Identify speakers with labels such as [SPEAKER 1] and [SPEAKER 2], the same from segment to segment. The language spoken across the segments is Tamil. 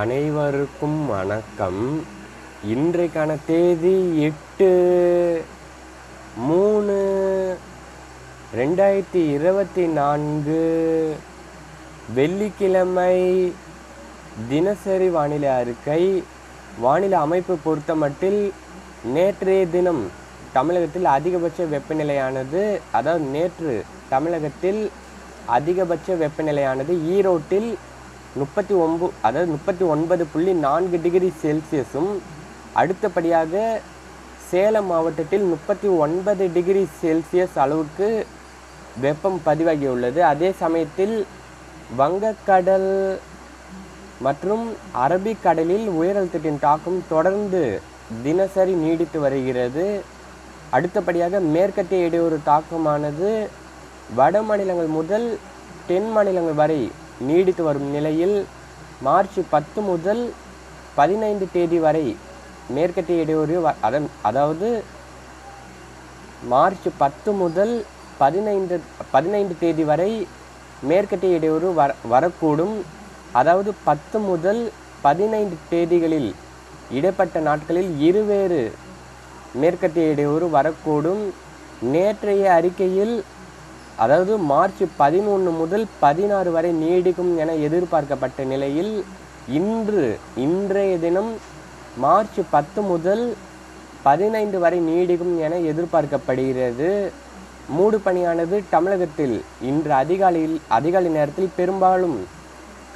[SPEAKER 1] அனைவருக்கும் வணக்கம். இன்றைக்கான தேதி எட்டு மூணு ரெண்டாயிரத்தி இருபத்தி நான்கு வெள்ளிக்கிழமை தினசரி வானிலை அறிக்கை. வானிலை அமைப்பு பொறுத்தமட்டில் நேற்றைய தினம் தமிழகத்தில் அதிகபட்ச வெப்பநிலையானது அதாவது நேற்று தமிழகத்தில் அதிகபட்ச வெப்பநிலையானது ஈரோட்டில் முப்பத்தி ஒம்பு அதாவது முப்பத்தி ஒன்பது புள்ளி நான்கு டிகிரி செல்சியஸும் அடுத்தபடியாக சேலம் மாவட்டத்தில் முப்பத்தி ஒன்பது டிகிரி செல்சியஸ் அளவுக்கு வெப்பம் பதிவாகியுள்ளது. அதே சமயத்தில் வங்கக்கடல் மற்றும் அரபிக்கடலில் உயரழுத்தத்தின் தாக்கம் தொடர்ந்து தினசரி நீடித்து வருகிறது. அடுத்தபடியாக மேற்கத்திய இடையூறு தாக்கமானது வட மாநிலங்கள் முதல் தென் மாநிலங்கள் வரை நீடித்து வரும் நிலையில் மார்ச் பத்து முதல் பதினைந்து தேதி வரை மேற்கத்திய இடையூறு வ- அதன் அதாவது மார்ச் பத்து முதல் பதினைந்து பதினைந்து தேதி வரை மேற்கத்திய இடையூறு வர வரக்கூடும். அதாவது பத்து முதல் பதினைந்து தேதிகளில் இடைப்பட்ட நாட்களில் இருவேறு மேற்கத்திய இடையூறு வரக்கூடும். நேற்றைய அறிக்கையில் அதாவது மார்ச் பதினொன்று முதல் பதினாறு வரை நீடிக்கும் என எதிர்பார்க்கப்பட்ட நிலையில் இன்று இன்றைய தினம் மார்ச் பத்து முதல் பதினைந்து வரை நீடிக்கும் என எதிர்பார்க்கப்படுகிறது. மூடு பனியானது தமிழகத்தில் இன்று அதிகாலையில் அதிகாலை நேரத்தில் பெரும்பாலும்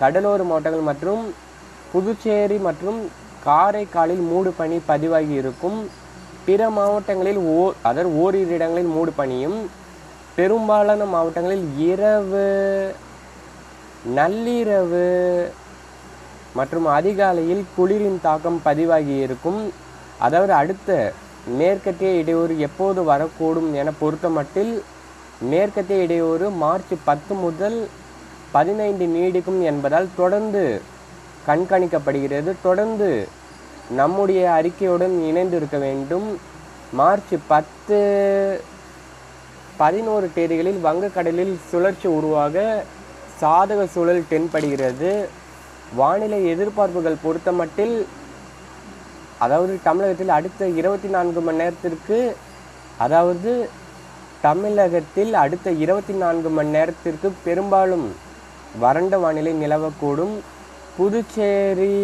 [SPEAKER 1] கடலோர மாவட்டங்கள் மற்றும் புதுச்சேரி மற்றும் காரைக்காலில் மூடு பனி பதிவாகி இருக்கும். பிற மாவட்டங்களில் ஓ அதாவது ஓரிரு இடங்களில் மூடு பனியும் பெரும்பாலான மாவட்டங்களில் இரவு நள்ளிரவு மற்றும் அதிகாலையில் குளிரின் தாக்கம் பதிவாகி இருக்கும். அதாவது அடுத்த மேற்கத்திய இடையூறு எப்போது வரக்கூடும் என பொறுத்தமட்டில் மேற்கத்திய இடையூறு மார்ச் பத்து முதல் பதினைந்து நீடிக்கும் என்பதால் தொடர்ந்து கண்காணிக்கப்படுகிறது. தொடர்ந்து நம்முடைய அறிக்கையுடன் இணைந்து இருக்க வேண்டும். மார்ச் பத்து பதினோரு தேதிகளில் வங்கக்கடலில் சுழற்சி உருவாக சாதக சூழல் தென்படுகிறது. வானிலை எதிர்பார்ப்புகள் பொறுத்தமட்டில் அதாவது தமிழகத்தில் அடுத்த இருபத்தி நான்கு மணி நேரத்திற்கு அதாவது தமிழகத்தில் அடுத்த இருபத்தி நான்கு மணி நேரத்திற்கு பெரும்பாலும் வறண்ட வானிலை நிலவக்கூடும். புதுச்சேரி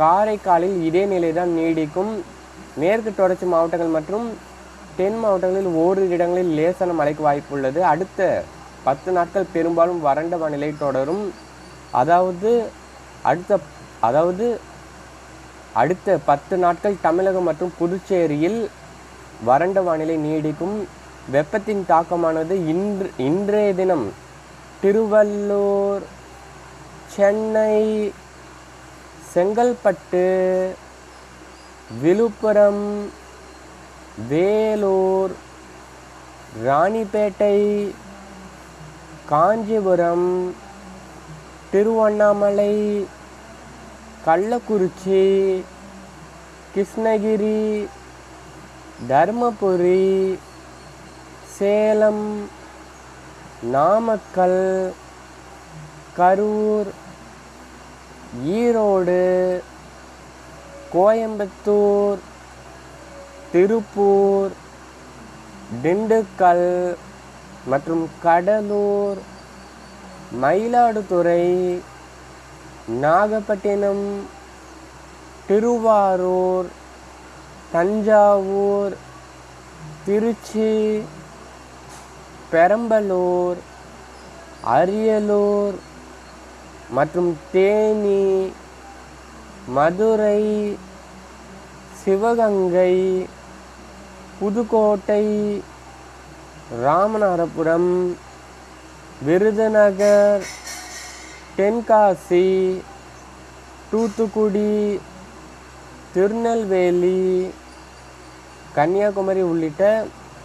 [SPEAKER 1] காரைக்காலில் இதே நிலைதான் நீடிக்கும். மேற்கு தொடர்ச்சி மாவட்டங்கள் மற்றும் தென் மாவட்டங்களில் ஓரிரு இடங்களில் லேசான மழைக்கு வாய்ப்புள்ளது அடுத்த பத்து நாட்கள் பெரும்பாலும் வறண்ட வானிலை தொடரும். அதாவது அடுத்த அதாவது அடுத்த பத்து நாட்கள் தமிழகம் மற்றும் புதுச்சேரியில் வறண்ட வானிலை நீடிக்கும். வெப்பத்தின் தாக்கமானது இன்று இன்றைய தினம் திருவள்ளூர் சென்னை செங்கல்பட்டு விழுப்புரம் வேலூர் ராணிப்பேட்டை காஞ்சிபுரம் திருவண்ணாமலை கள்ளக்குறிச்சி கிருஷ்ணகிரி தருமபுரி சேலம் நாமக்கல் கரூர் ஈரோடு கோயம்புத்தூர் திருப்பூர் திண்டுக்கல் மற்றும் கடலூர் மயிலாடுதுறை நாகப்பட்டினம் திருவாரூர் தஞ்சாவூர் திருச்சி பெரம்பலூர் அரியலூர் மற்றும் தேனி மதுரை சிவகங்கை புதுக்கோட்டை ராமநாதபுரம் விருதுநகர் தென்காசி தூத்துக்குடி திருநெல்வேலி கன்னியாகுமரி உள்ளிட்ட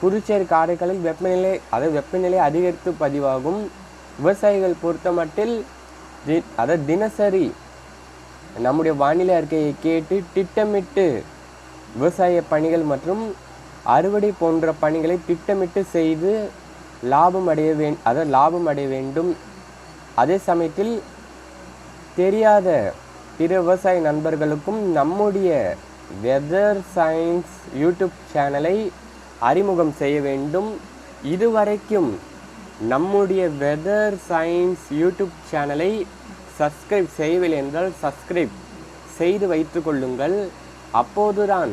[SPEAKER 1] புதுச்சேரி காரைக்காலில் வெப்பநிலை அதாவது வெப்பநிலை அதிகரித்து பதிவாகும். விவசாயிகள் பொறுத்தமட்டில் தி அதாவது தினசரி நம்முடைய வானிலை அறிக்கையை கேட்டு திட்டமிட்டு விவசாய பணிகள் மற்றும் அறுவடை போன்ற பணிகளை திட்டமிட்டு செய்து லாபம் அடைய வே அதாவது லாபம் அடைய வேண்டும். அதே சமயத்தில் தெரியாத பிற விவசாய நண்பர்களுக்கும் நம்முடைய வெதர் சயின்ஸ் யூடியூப் சேனலை அறிமுகம் செய்ய வேண்டும். இதுவரைக்கும் நம்முடைய வெதர் சயின்ஸ் யூடியூப் சேனலை சப்ஸ்கிரைப் செய்யவில்லை என்றால் சப்ஸ்கிரைப் செய்து வைத்து கொள்ளுங்கள். அப்போதுதான்